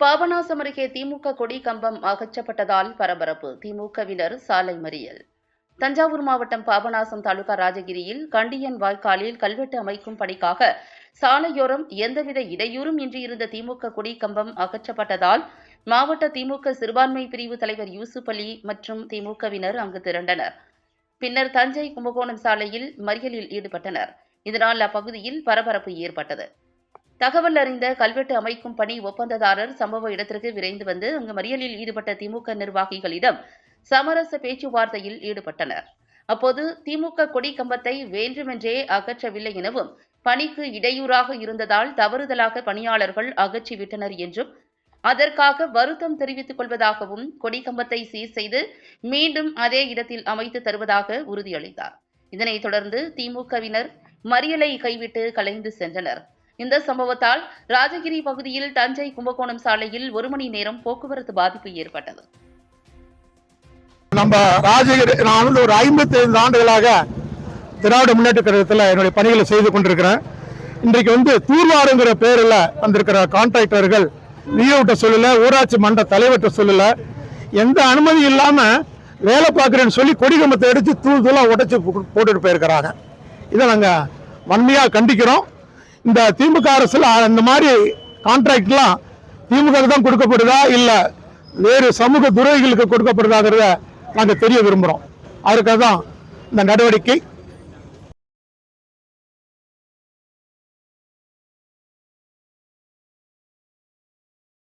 பாபநாசம் அருகே திமுக கொடி கம்பம் அகற்றப்பட்டதால் பரபரப்பு. திமுகவினர் சாலை மறியல். தஞ்சாவூர் மாவட்டம் பாபநாசம் தாலுகா ராஜகிரியில் கண்டியன் வாய்க்காலில் கல்வெட்டு அமைக்கும் பணிக்காக சாலையோரம் எந்தவித இடையூறும் இன்றி இருந்த திமுக கொடி கம்பம் அகற்றப்பட்டதால் மாவட்ட திமுக சிறுபான்மை பிரிவு தலைவர் யூசுப் அலி மற்றும் திமுகவினர் அங்கு திரண்டனர். பின்னர் தஞ்சை கும்பகோணம் சாலையில் மறியலில் ஈடுபட்டனர். இதனால் அப்பகுதியில் பரபரப்பு ஏற்பட்டது. தகவல் அறிந்த கல்வெட்டு அமைக்கும் பணி ஒப்பந்ததாரர் சம்பவ இடத்திற்கு விரைந்து வந்து அங்கு மறியலில் ஈடுபட்ட திமுக நிர்வாகிகளிடம் சமரச பேச்சுவார்த்தையில் ஈடுபட்டனர். அப்போது திமுக கொடி கம்பத்தை வேண்டுமென்றே அகற்றவில்லை எனவும் பணிக்கு இடையூறாக இருந்ததால் தவறுதலாக பணியாளர்கள் அகற்றிவிட்டனர் என்றும் அதற்காக வருத்தம் தெரிவித்துக் கொள்வதாகவும் கொடி கம்பத்தை சீர் செய்து மீண்டும் அதே இடத்தில் அமைத்து தருவதாக உறுதியளித்தார். இதனைத் தொடர்ந்து திமுகவினர் மறியலை கைவிட்டு கலைந்து சென்றனர். இந்த சம்பவத்தால் ராஜகிரி பகுதியில் தஞ்சை கும்பகோணம் சாலையில் ஒரு மணி நேரம் போக்குவரத்து பாதிப்பு ஏற்பட்டது. நம்ம ராஜகிரி நான் வந்து ஒரு ஐம்பத்தி ஐந்து ஆண்டுகளாக திராவிட முன்னேற்ற கழகத்தில் என்னுடைய பணிகளை செய்து கொண்டிருக்கிறேன். இன்றைக்கு வந்து தூர்வாருங்கிற பேரில் வந்திருக்கிற கான்ட்ராக்டர்கள் நீரோட்ட சொல்லல ஊராட்சி மன்ற தலைவர்கிட்ட சொல்லல. எந்த அனுமதி இல்லாமல் வேலை பார்க்குறேன்னு சொல்லி கொடிகம்பத்தை எடுத்து தூள் தூளாக உடச்சி போ- போட்டுட்டு போயிருக்கிறாங்க. இதை நாங்கள் வன்மையாக கண்டிக்கிறோம். இந்த திமுக அரசில் இந்த மாதிரி கான்ட்ராக்ட்லாம் திமுக தான் கொடுக்கப்படுதா? இல்லை வேறு சமூக துறைகளுக்கு கொடுக்கப்படுதாங்கிறத நாங்கள் தெரிய விரும்புகிறோம் அதுக்காக தான் இந்த நடவடிக்கை